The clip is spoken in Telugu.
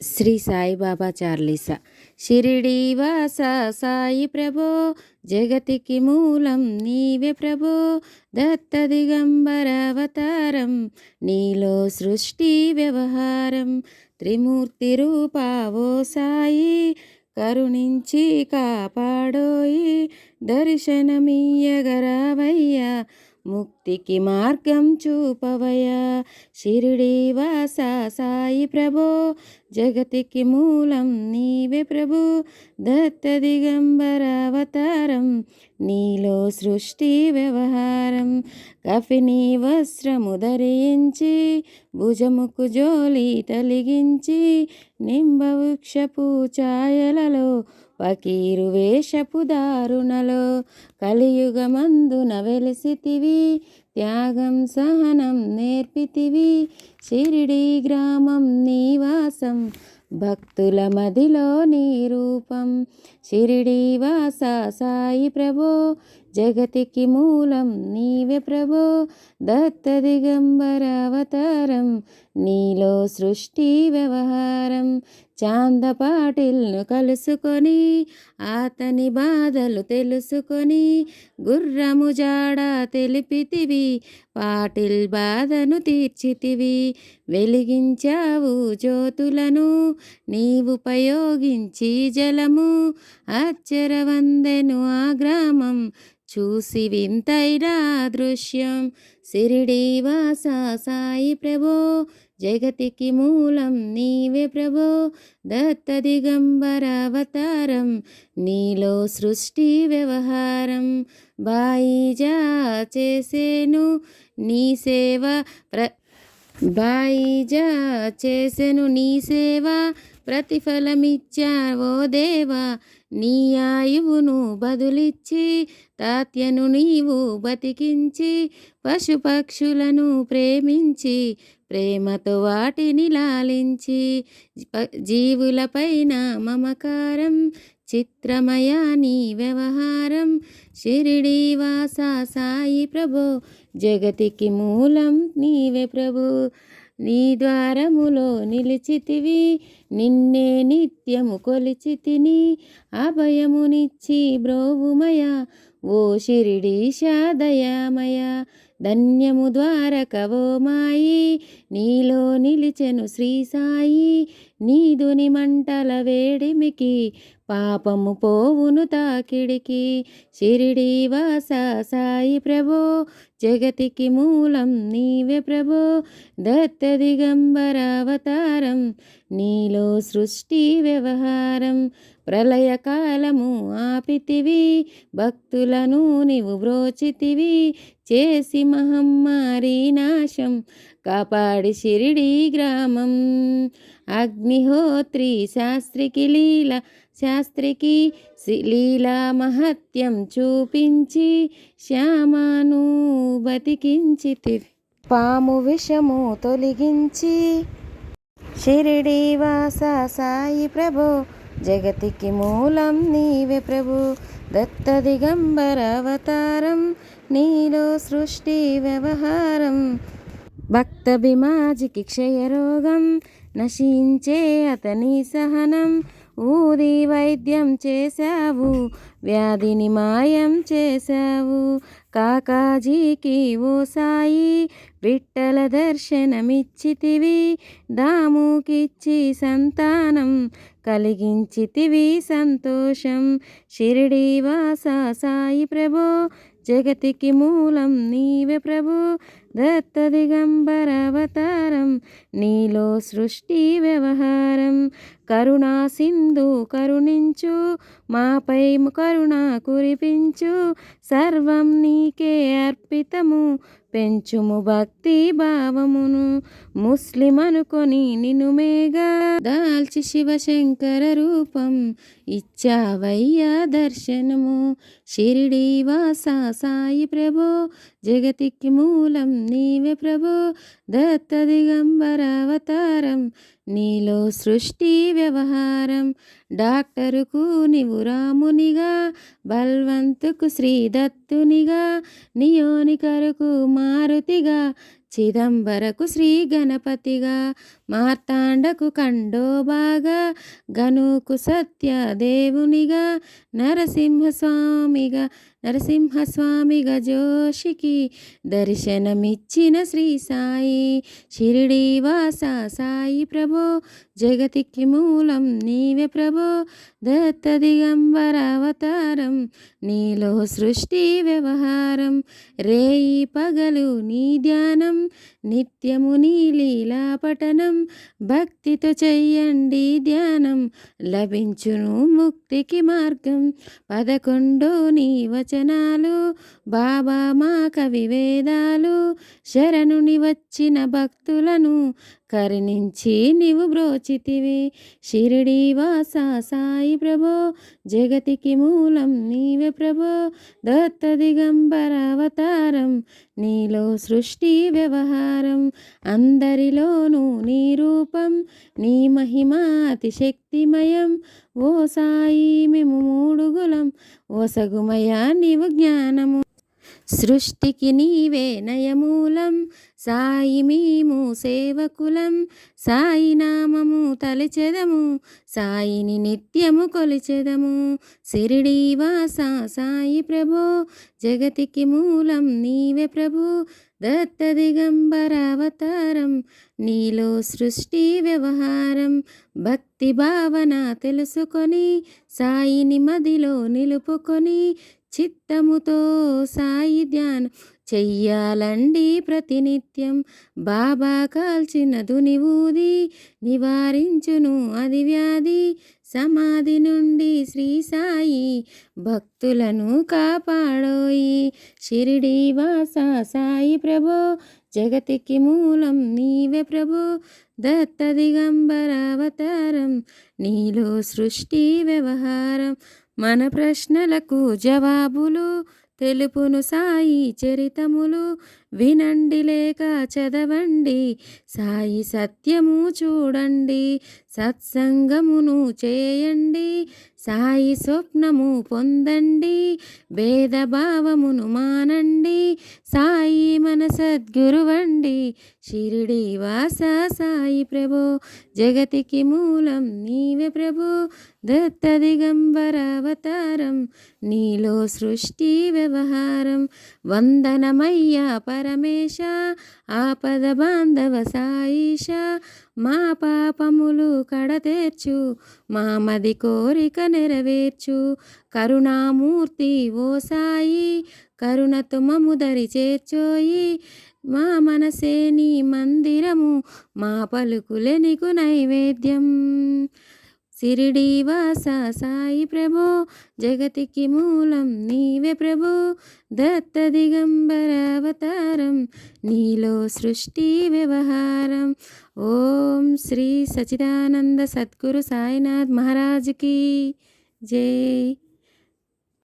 శ్రీ సాయిబాబా చార్లీస. షిరిడి వాస సాయి ప్రభో జగతికి మూలం నీవే ప్రభో దత్త దిగంబర అవతారం నీలో సృష్టి వ్యవహారం త్రిమూర్తి రూపావో సాయి కరుణించి కాపాడోయి దర్శనమీయగరావయ్యా ముక్తికి మార్గం చూపవయా. షిరిడి వాస సాయి ప్రభో జగతికి మూలం నీవే ప్రభు. దత్త దిగంబర అవతారం నీలో సృష్టి వ్యవహారం. కఫిని వస్త్రము ధరించి భుజముకు జోలి తలిగించి నింబవృక్షపు ఛాయలలో పకీరు వేషపు దారుణలో కలియుగమందున వెలిసితివి త్యాగం సహనం నేర్పితివి షిరిడి గ్రామం నీవాసం భక్తుల మదిలో నీ రూపం. షిరిడి వాస సాయి ప్రభో జగతికి మూలం నీవే ప్రభో దత్త దిగంబర అవతారం నీలో సృష్టి వ్యవహారం చాందపాటిల్ను కలుసుకొని అతని బాధలు తెలుసుకొని గుర్రము జాడ తెలిపితివి పాటిల్ బాధను తీర్చితివి వెలిగించావు జ్యోతులను నీవుపయోగించి జలము అచ్చరవందెను ఆ గ్రామం చూసి వింతైనా దృశ్యం. సిరిడి వాస సాయి ప్రభో జగతికి మూలం నీవే ప్రభో. దత్త దిగంబర అవతారం నీలో సృష్టి వ్యవహారం. బాయిజా చేసేను నీ సేవ ప్ర బాయిజా చేసెను నీ సేవ. ప్రతిఫలమిచ్చావో దేవా నీ ఆయువును బదులిచ్చి తాత్యను నీవు బతికించి పశుపక్షులను ప్రేమించి ప్రేమతో వాటిని లాలించి జీవులపైన మమకారం చిత్రమయా నీ వ్యవహారం షిరిడి వాస సాయి ప్రభో జగతికి మూలం నీవే ప్రభు. నీ ద్వారములో నిలిచితివి నిన్నే నిత్యము కొలిచితిని. అభయమునిచ్చి బ్రోవుమయ ఓ షిరిడీశా దయామయ. ధన్యము ద్వారకవో మాయి నీలో నిలిచెను శ్రీ సాయి. నీదుని మంటల వేడిమికి పాపము పోవును తాకిడికి. షిరిడి వాస సాయి ప్రభో జగతికి మూలం నీవే ప్రభో. దత్త దిగంబరావతారం నీలో సృష్టి వ్యవహారం. ప్రళయకాలము ఆపితివి భక్తులను నీవు బ్రోచితివి. చేసి మహమ్మారి నాశం కాపాడి షిరిడి గ్రామం. అగ్నిహోత్రి శాస్త్రికి లీల శాస్త్రికి లీలా మహత్యం చూపించి శ్యామాను బతికించి పాము విషము తొలగించి షిరిడి వాస సాయి ప్రభు జగతికి మూలం నీవే ప్రభు. దత్త దిగంబర అవతారం నీలో సృష్టి వ్యవహారం. భక్త బిమాజికి క్షయరోగం నశించే అతని సహనం. ఊది వైద్యం చేశావు వ్యాధిని మాయం చేశావు. కాకాజీకి ఓ సాయి విట్టల దర్శనమిచ్చితివి. దాముకిచ్చి సంతానం కలిగించితివి సంతోషం. షిరిడి వాస సాయి ప్రభో జగతికి మూలం నీవే ప్రభు. దత్త నీలో సృష్టి వ్యవహారం. కరుణా సింధు కరుణించు మాపై కరుణ కురిపించు. సర్వం నీకే అర్పితము పెంచుము భక్తి భావమును. ముస్లిం అనుకొని నిన్ను మేగా దాల్చి శివశంకర రూపం ఇచ్చావయ్యా దర్శనము. షిరిడి వాస సాయి ప్రభో జగతికి మూలం నీవే ప్రభు దత్త దిగంబర అవతారం నీలో సృష్టి వ్యవహారం. డాక్టరుకు నీవు రామునిగా బల్వంతుకు శ్రీదత్తునిగా నియోనికరకు మారుతిగా చిదంబరకు శ్రీ గణపతిగా మార్తాండకు కండోబాగా గనుకు సత్య దేవునిగా నరసింహస్వామిగా నరసింహస్వామి గజోషికి దర్శనమిచ్చిన శ్రీ సాయి. షిరిడి వాస సాయి ప్రభో జగతికి మూలం నీవే ప్రభో. దత్త దిగంబర అవతారం నీలో సృష్టి వ్యవహారం. రేయి పగలు నీ ధ్యానం నిత్యము నీ లీలా పఠనం. భక్తితో చెయ్యండి ధ్యానం లభించును ముక్తికి మార్గం. పదకొండో నీ వచనాలు బాబా మా కవి వేదాలు శరణుని వచ్చిన భక్తులను కరుణించి నీవు బ్రోచితివి. షిరిడి వాస సాయి ప్రభో జగతికి మూలం నీవే ప్రభో. దత్త దిగంబర అవతారం నీలో సృష్టి వ్యవహారం. అందరిలోనూ నీ రూపం నీ మహిమ శక్తిమయం ఓ సాయి మేము మూడుగులం ఓసగుమయ నీవు జ్ఞానము. సృష్టికి నీవే నయమూలం. సాయి మేము సేవకులం. సాయి నామము తలిచెదము. సాయిని నిత్యము కొలిచెదము. సిరిడి వాస సాయి ప్రభో. జగతికి మూలం నీవే ప్రభు. దత్త దిగంబర అవతారం. నీలో సృష్టి వ్యవహారం. భక్తి భావన తెలుసుకొని. సాయిని మదిలో నిలుపుకొని. చిత్తముతో సాయి ధ్యానం చెయ్యాలండి ప్రతినిత్యం. బాబా కాల్చిన దునివూది నివారించును అది వ్యాధి. సమాధి నుండి శ్రీ సాయి భక్తులను కాపాడోయి. షిరిడి వాస సాయి ప్రభో జగతికి మూలం నీవే ప్రభు. దత్త దిగంబరావతారం నీలో సృష్టి వ్యవహారం. మన ప్రశ్నలకు జవాబులు తెలుపును సాయి చరితములు వినండి లేక చదవండి. సాయి సత్యము చూడండి సత్సంగమును చేయండి. సాయి స్వప్నము పొందండి భేదభావమును మానండి. సాయి మన సద్గురువండి షిరిడి వాస సాయి ప్రభో. జగతికి మూలం నీవే ప్రభు దత్త దిగంబరావతారం నీలో సృష్టి వ్యవహారం వందనమయ్యా పరమేశ ఆపద బాంధవ సాయిష మా పాపములు కడతేర్చు మా మది కోరిక నెరవేర్చు. కరుణామూర్తి ఓ సాయి కరుణతో మము దరి చేర్చోయి. మా మనసే నీ మందిరము మా పలుకులే నీకు నైవేద్యం. సిరిడి వాస సాయి ప్రభో జగతికి మూలం నీవే ప్రభో. దత్త దిగంబర అవతారం నీలో సృష్టి వ్యవహారం. ఓం శ్రీ సచిదానంద సద్గురు సాయినాథ్ మహారాజ్కి జై.